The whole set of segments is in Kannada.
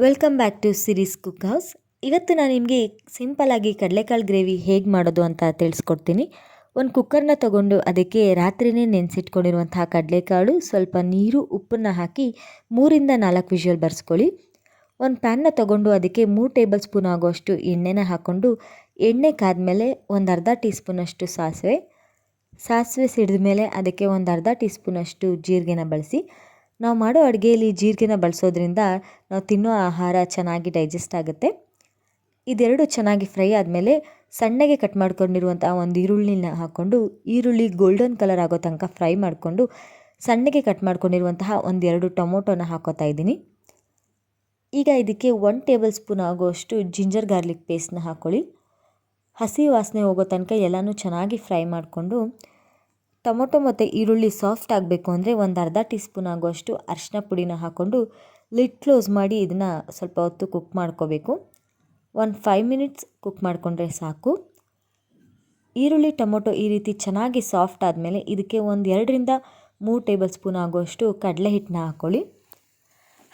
Welcome back to Siri's cook house. ಇವತ್ತು ನಾನು ನಿಮಗೆ ಸಿಂಪಲಾಗಿ ಕಡಲೆಕಾಳು ಗ್ರೇವಿ ಹೇಗೆ ಮಾಡೋದು ಅಂತ ತಿಳಿಸ್ಕೊಡ್ತೀನಿ. ಒಂದು ಕುಕ್ಕರ್ನ ತೊಗೊಂಡು ಅದಕ್ಕೆ ರಾತ್ರಿನೇ ನೆನೆಸಿಟ್ಕೊಂಡಿರುವಂತಹ ಕಡಲೆಕಾಳು, ಸ್ವಲ್ಪ ನೀರು, ಉಪ್ಪನ್ನು ಹಾಕಿ ಮೂರಿಂದ ನಾಲ್ಕು ವಿಷಲ್ ಬರ್ಸ್ಕೊಳ್ಳಿ. ಒಂದು ಪ್ಯಾನ್ನ ತೊಗೊಂಡು ಅದಕ್ಕೆ ಮೂರು ಟೇಬಲ್ ಸ್ಪೂನ್ ಆಗುವಷ್ಟು ಎಣ್ಣೆನ ಹಾಕ್ಕೊಂಡು ಎಣ್ಣೆ ಕಾದ್ಮೇಲೆ ಒಂದು ಅರ್ಧ ಟೀ ಸ್ಪೂನಷ್ಟು ಸಾಸಿವೆ. ಸಾಸಿವೆ ಸಿಡಿದ ಮೇಲೆ ಅದಕ್ಕೆ ಒಂದು ಅರ್ಧ ಟೀ ಸ್ಪೂನಷ್ಟು ಜೀರಿಗೆನ ಬಳಸಿ ನಾವು ಮಾಡೋ ಅಡುಗೆಯಲ್ಲಿ ಜೀರಿಗೆನ ಬಳಸೋದ್ರಿಂದ ನಾವು ತಿನ್ನೋ ಆಹಾರ ಚೆನ್ನಾಗಿ ಡೈಜೆಸ್ಟ್ ಆಗುತ್ತೆ. ಇದೆರಡು ಚೆನ್ನಾಗಿ ಫ್ರೈ ಆದಮೇಲೆ ಸಣ್ಣಗೆ ಕಟ್ ಮಾಡ್ಕೊಂಡಿರುವಂಥ ಒಂದು ಈರುಳ್ಳಿನ ಹಾಕ್ಕೊಂಡು, ಈರುಳ್ಳಿ ಗೋಲ್ಡನ್ ಕಲರ್ ಆಗೋ ತನಕ ಫ್ರೈ ಮಾಡಿಕೊಂಡು ಸಣ್ಣಗೆ ಕಟ್ ಮಾಡ್ಕೊಂಡಿರುವಂತಹ ಒಂದೆರಡು ಟೊಮೊಟೊನ ಹಾಕೋತಾ ಇದ್ದೀನಿ. ಈಗ ಇದಕ್ಕೆ ಒನ್ ಟೇಬಲ್ ಸ್ಪೂನ್ ಆಗುವಷ್ಟು ಜಿಂಜರ್ ಗಾರ್ಲಿಕ್ ಪೇಸ್ಟ್ನ ಹಾಕ್ಕೊಳ್ಳಿ ಹಸಿ ವಾಸನೆ ಹೋಗೋ ತನಕ ಎಲ್ಲನೂ ಚೆನ್ನಾಗಿ ಫ್ರೈ ಮಾಡಿಕೊಂಡು ಟೊಮೊಟೊ ಮತ್ತು ಈರುಳ್ಳಿ ಸಾಫ್ಟ್ ಆಗಬೇಕು ಅಂದರೆ ಒಂದು ಅರ್ಧ ಟೀ ಸ್ಪೂನ್ ಆಗುವಷ್ಟು ಅರಿಶಿನ ಪುಡಿನ ಹಾಕ್ಕೊಂಡು ಲಿಟ್ ಕ್ಲೋಸ್ ಮಾಡಿ ಇದನ್ನು ಸ್ವಲ್ಪ ಹೊತ್ತು ಕುಕ್ ಮಾಡ್ಕೋಬೇಕು. ಒಂದು ಫೈವ್ ಮಿನಿಟ್ಸ್ ಕುಕ್ ಮಾಡಿಕೊಂಡ್ರೆ ಸಾಕು. ಈರುಳ್ಳಿ, ಟೊಮೊಟೊ ಈ ರೀತಿ ಚೆನ್ನಾಗಿ ಸಾಫ್ಟ್ ಆದಮೇಲೆ ಇದಕ್ಕೆ ಒಂದು ಎರಡರಿಂದ ಮೂರು ಟೇಬಲ್ ಸ್ಪೂನ್ ಆಗುವಷ್ಟು ಕಡಲೆ ಹಿಟ್ಟನ್ನ ಹಾಕ್ಕೊಳ್ಳಿ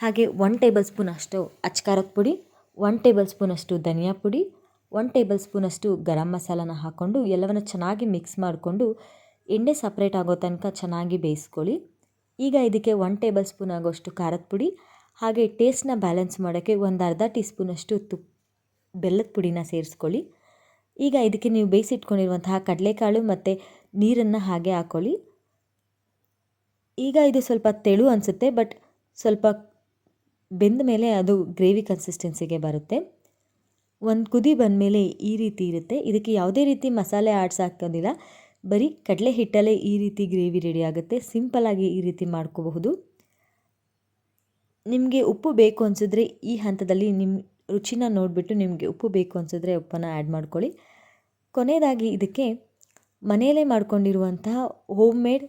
ಹಾಗೆ ಒನ್ ಟೇಬಲ್ ಸ್ಪೂನ್ ಅಷ್ಟು ಅಚ್ಕಾರದ ಪುಡಿ ಒನ್ ಟೇಬಲ್ ಸ್ಪೂನಷ್ಟು ಧನಿಯಾ ಪುಡಿ ಒನ್ ಟೇಬಲ್ ಸ್ಪೂನಷ್ಟು ಗರಂ ಮಸಾಲನ ಹಾಕ್ಕೊಂಡು ಎಲ್ಲವನ್ನು ಚೆನ್ನಾಗಿ ಮಿಕ್ಸ್ ಮಾಡಿಕೊಂಡು ಎಣ್ಣೆ ಸಪ್ರೇಟ್ ಆಗೋ ತನಕ ಚೆನ್ನಾಗಿ ಬೇಯಿಸ್ಕೊಳ್ಳಿ. ಈಗ ಇದಕ್ಕೆ ಒನ್ ಟೇಬಲ್ ಸ್ಪೂನ್ ಆಗೋಷ್ಟು ಖಾರದ ಪುಡಿ, ಹಾಗೆ ಟೇಸ್ಟ್ನ ಬ್ಯಾಲೆನ್ಸ್ ಮಾಡೋಕ್ಕೆ ಒಂದು ಅರ್ಧ ಟೀ ಸ್ಪೂನಷ್ಟು ತುಪ್ಪ ಬೆಲ್ಲದ ಪುಡಿನ ಸೇರಿಸ್ಕೊಳ್ಳಿ. ಈಗ ಇದಕ್ಕೆ ನೀವು ಬೇಯಿಸಿಟ್ಕೊಂಡಿರುವಂತಹ ಕಡಲೆಕಾಳು ಮತ್ತು ನೀರನ್ನು ಹಾಗೆ ಹಾಕ್ಕೊಳ್ಳಿ ಈಗ ಇದು ಸ್ವಲ್ಪ ತೆಳು ಅನಿಸುತ್ತೆ ಬಟ್ ಸ್ವಲ್ಪ ಬೆಂದ ಮೇಲೆ ಅದು ಗ್ರೇವಿ ಕನ್ಸಿಸ್ಟೆನ್ಸಿಗೆ ಬರುತ್ತೆ. ಒಂದು ಕುದಿ ಬಂದಮೇಲೆ ಈ ರೀತಿ ಇರುತ್ತೆ. ಇದಕ್ಕೆ ಯಾವುದೇ ರೀತಿ ಮಸಾಲೆ ಆಡ್ಸ್ ಹಾಕೋದಿಲ್ಲ. ಬರೀ ಕಡಲೆ ಹಿಟ್ಟಲ್ಲೇ ಈ ರೀತಿ ಗ್ರೇವಿ ರೆಡಿ ಆಗುತ್ತೆ. ಸಿಂಪಲಾಗಿ ಈ ರೀತಿ ಮಾಡ್ಕೋಬಹುದು. ನಿಮಗೆ ಉಪ್ಪು ಬೇಕು ಅನಿಸಿದ್ರೆ ಈ ಹಂತದಲ್ಲಿ ನಿಮ್ಮ ರುಚಿನ ನೋಡಿಬಿಟ್ಟು ನಿಮಗೆ ಉಪ್ಪು ಬೇಕು ಅನಿಸಿದ್ರೆ ಉಪ್ಪನ್ನು ಆ್ಯಡ್ ಮಾಡ್ಕೊಳ್ಳಿ. ಕೊನೆಯದಾಗಿ ಇದಕ್ಕೆ ಮನೆಯಲ್ಲೇ ಮಾಡ್ಕೊಂಡಿರುವಂತಹ ಹೋಮ್ ಮೇಡ್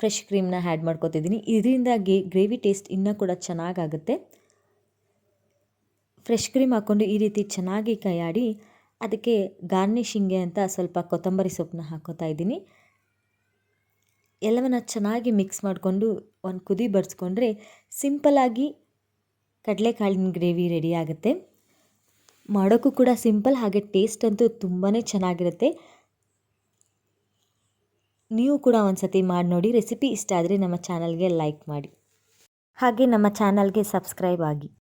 ಫ್ರೆಶ್ ಕ್ರೀಮ್ನ ಆ್ಯಡ್ ಮಾಡ್ಕೋತಿದ್ದೀನಿ. ಇದರಿಂದಾಗಿ ಗ್ರೇವಿ ಟೇಸ್ಟ್ ಇನ್ನೂ ಕೂಡ ಚೆನ್ನಾಗಾಗುತ್ತೆ ಫ್ರೆಶ್ ಕ್ರೀಮ್ ಹಾಕ್ಕೊಂಡು ಈ ರೀತಿ ಚೆನ್ನಾಗಿ ಕೈಯಾಡಿ ಅದಕ್ಕೆ ಗಾರ್ನಿಷಿಂಗ್ಗೆ ಅಂತ ಸ್ವಲ್ಪ ಕೊತ್ತಂಬರಿ ಸೊಪ್ಪನ್ನ ಹಾಕೋತಾ ಇದ್ದೀನಿ. ಎಲ್ಲವನ್ನು ಚೆನ್ನಾಗಿ ಮಿಕ್ಸ್ ಮಾಡಿಕೊಂಡು ಒಂದು ಕುದಿ ಬಡಿಸ್ಕೊಂಡ್ರೆ ಸಿಂಪಲಾಗಿ ಕಡಲೆಕಾಳಿನ ಗ್ರೇವಿ ರೆಡಿ ಆಗುತ್ತೆ. ಮಾಡೋಕ್ಕೂ ಕೂಡ ಸಿಂಪಲ್ ಹಾಗೆ ಟೇಸ್ಟ್ ಅಂತೂ ತುಂಬಾ ಚೆನ್ನಾಗಿರುತ್ತೆ. ನೀವು ಕೂಡ ಒಂದು ಸತಿ ಮಾಡಿ ನೋಡಿ ರೆಸಿಪಿ ಇಷ್ಟ ಆದರೆ ನಮ್ಮ ಚಾನಲ್ಗೆ ಲೈಕ್ ಮಾಡಿ. ಹಾಗೆ ನಮ್ಮ ಚಾನಲ್ಗೆ ಸಬ್ಸ್ಕ್ರೈಬ್ ಆಗಿ.